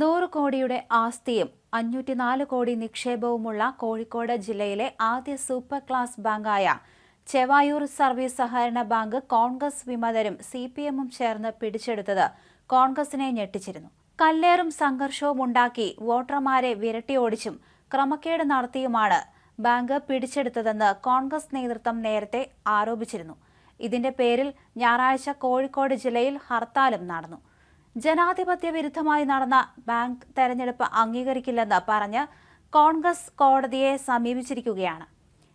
നൂറ് കോടിയുടെ ആസ്തിയും അഞ്ഞൂറ്റിനാല് കോടി നിക്ഷേപവുമുള്ള കോഴിക്കോട് ജില്ലയിലെ ആദ്യ സൂപ്പർ ക്ലാസ് ബാങ്കായ ചെവായൂർ സർവീസ് സഹകരണ ബാങ്ക് കോൺഗ്രസ് വിമതരും സി പി എമ്മും ചേർന്ന് പിടിച്ചെടുത്തത് കോൺഗ്രസിനെ ഞെട്ടിച്ചിരുന്നു. കല്ലേറും സംഘർഷവും ഉണ്ടാക്കി വോട്ടർമാരെ വിരട്ടിയോടിച്ചും ക്രമക്കേട് നടത്തിയുമാണ് ബാങ്ക് പിടിച്ചെടുത്തതെന്ന് കോൺഗ്രസ് നേതൃത്വം നേരത്തെ ആരോപിച്ചിരുന്നു. ഇതിന്റെ പേരിൽ ഞായറാഴ്ച കോഴിക്കോട് ജില്ലയിൽ ഹർത്താലും നടന്നു. ജനാധിപത്യ വിരുദ്ധമായി നടന്ന ബാങ്ക് തെരഞ്ഞെടുപ്പ് അംഗീകരിക്കില്ലെന്ന് പറഞ്ഞ് കോൺഗ്രസ് കോടതിയെ സമീപിച്ചിരിക്കുകയാണ്.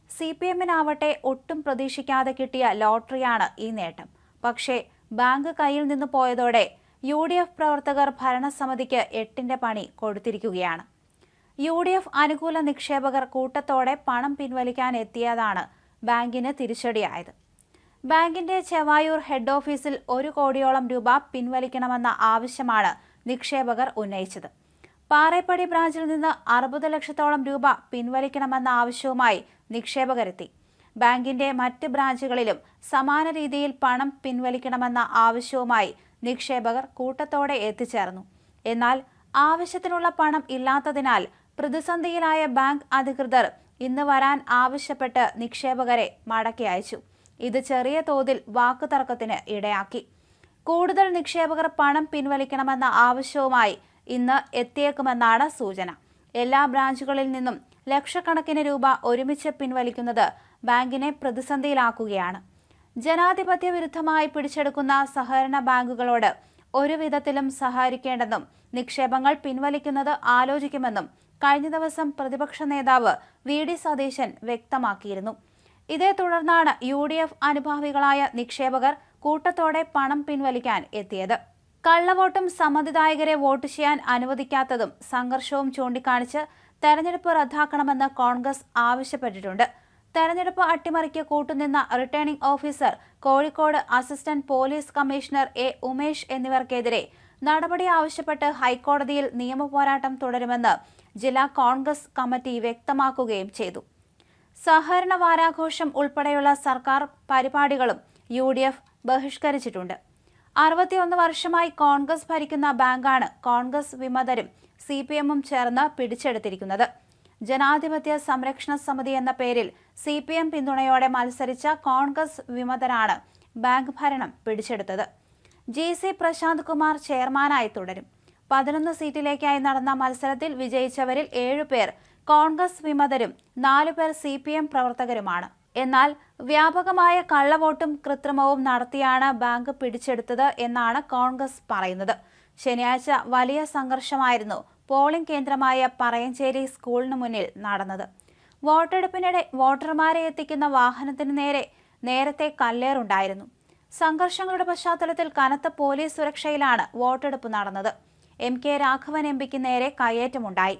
സി പി എമ്മിനാവട്ടെ ഒട്ടും പ്രതീക്ഷിക്കാതെ കിട്ടിയ ലോട്ടറിയാണ് ഈ നേട്ടം. പക്ഷേ ബാങ്ക് കയ്യിൽ നിന്ന് പോയതോടെ യു ഡി എഫ് പ്രവർത്തകർ ഭരണസമിതിക്ക് എട്ടിന്റെ പണി കൊടുത്തിരിക്കുകയാണ്. യു ഡി എഫ് അനുകൂല നിക്ഷേപകർ കൂട്ടത്തോടെ പണം പിൻവലിക്കാൻ എത്തിയതാണ് ബാങ്കിന് തിരിച്ചടിയായത്. ബാങ്കിന്റെ ചെവായൂർ ഹെഡ് ഓഫീസിൽ ഒരു കോടിയോളം രൂപ പിൻവലിക്കണമെന്ന ആവശ്യമാണ് നിക്ഷേപകർ ഉന്നയിച്ചത്. പാറേപ്പടി ബ്രാഞ്ചിൽ നിന്ന് അറുപത് ലക്ഷത്തോളം രൂപ പിൻവലിക്കണമെന്ന ആവശ്യവുമായി നിക്ഷേപകരെത്തി. ബാങ്കിന്റെ മറ്റ് ബ്രാഞ്ചുകളിലും സമാന രീതിയിൽ പണം പിൻവലിക്കണമെന്ന ആവശ്യവുമായി നിക്ഷേപകർ കൂട്ടത്തോടെ എത്തിച്ചേർന്നു. എന്നാൽ ആവശ്യത്തിനുള്ള പണം ഇല്ലാത്തതിനാൽ പ്രതിസന്ധിയിലായ ബാങ്ക് അധികൃതർ ഇന്ന് വരാൻ ആവശ്യപ്പെട്ട് നിക്ഷേപകരെ മടക്കി അയച്ചു. ഇത് ചെറിയ തോതിൽ വാക്കുതർക്കത്തിന് ഇടയാക്കി. കൂടുതൽ നിക്ഷേപകർ പണം പിൻവലിക്കണമെന്ന ആവശ്യവുമായി ഇന്ന് എത്തിയേക്കുമെന്നാണ് സൂചന. എല്ലാ ബ്രാഞ്ചുകളിൽ നിന്നും ലക്ഷക്കണക്കിന് രൂപ ഒരുമിച്ച് പിൻവലിക്കുന്നത് ബാങ്കിനെ പ്രതിസന്ധിയിലാക്കുകയാണ്. ജനാധിപത്യ വിരുദ്ധമായി പിടിച്ചെടുക്കുന്ന സഹകരണ ബാങ്കുകളോട് ഒരുവിധത്തിലും സഹകരിക്കേണ്ടെന്നും നിക്ഷേപങ്ങൾ പിൻവലിക്കുന്നത് ആലോചിക്കുമെന്നും കഴിഞ്ഞ ദിവസം പ്രതിപക്ഷ നേതാവ് വി. ഡി. സതീശൻ വ്യക്തമാക്കിയിരുന്നു. ഇതേ തുടർന്നാണ് യു ഡി എഫ് അനുഭാവികളായ നിക്ഷേപകർ കൂട്ടത്തോടെ പണം പിൻവലിക്കാൻ എത്തിയത്. കള്ളവോട്ടും സമ്മതിദായകരെ വോട്ട് ചെയ്യാൻ അനുവദിക്കാത്തതും സംഘർഷവും ചൂണ്ടിക്കാണിച്ച് തെരഞ്ഞെടുപ്പ് റദ്ദാക്കണമെന്ന് കോൺഗ്രസ് ആവശ്യപ്പെട്ടിട്ടുണ്ട്. തെരഞ്ഞെടുപ്പ് അട്ടിമറിക്ക് കൂട്ടുനിന്ന returning officer Kozhikode assistant police commissioner A Umesh എന്നിവർക്കെതിരെ നടപടി ആവശ്യപ്പെട്ട് ഹൈക്കോടതിയിൽ നിയമപോരാട്ടം തുടരുമെന്ന് ജില്ലാ കോൺഗ്രസ് കമ്മിറ്റി വ്യക്തമാക്കുകയും ചെയ്തു. സഹകരണ വാരാഘോഷം ഉൾപ്പെടെയുള്ള സർക്കാർ പരിപാടികളും യു ഡി എഫ് ബഹിഷ്കരിച്ചിട്ടുണ്ട്. അറുപത്തിയൊന്ന് വർഷമായി കോൺഗ്രസ് ഭരിക്കുന്ന ബാങ്കാണ് കോൺഗ്രസ് വിമതരും സി പി എമ്മും ചേർന്ന് പിടിച്ചെടുത്തിരിക്കുന്നത്. ജനാധിപത്യ സംരക്ഷണ സമിതി എന്ന പേരിൽ സി പി എം പിന്തുണയോടെ മത്സരിച്ച കോൺഗ്രസ് വിമതരാണ് ബാങ്ക് ഭരണം പിടിച്ചെടുത്തത്. ജി സി പ്രശാന്ത് കുമാർ ചെയർമാനായി തുടരും. പതിനൊന്ന് സീറ്റിലേക്കായി നടന്ന മത്സരത്തിൽ വിജയിച്ചവരിൽ ഏഴുപേർ കോൺഗ്രസ് വിമതരും നാലുപേർ സി പി എം പ്രവർത്തകരുമാണ്. എന്നാൽ വ്യാപകമായ കള്ളവോട്ടും കൃത്രിമവും നടത്തിയാണ് ബാങ്ക് പിടിച്ചെടുത്തത് എന്നാണ് കോൺഗ്രസ് പറയുന്നത്. ശനിയാഴ്ച വലിയ സംഘർഷമായിരുന്നു പോളിംഗ് കേന്ദ്രമായ പറയഞ്ചേരി സ്കൂളിന് മുന്നിൽ നടന്നത്. വോട്ടെടുപ്പിനിടെ വോട്ടർമാരെ എത്തിക്കുന്ന വാഹനത്തിന് നേരെ നേരത്തെ കല്ലേറുണ്ടായിരുന്നു. സംഘർഷങ്ങളുടെ പശ്ചാത്തലത്തിൽ കനത്ത പോലീസ് സുരക്ഷയിലാണ് വോട്ടെടുപ്പ് നടന്നത്. എം കെ രാഘവൻ എം പിക്ക് നേരെ കയ്യേറ്റമുണ്ടായി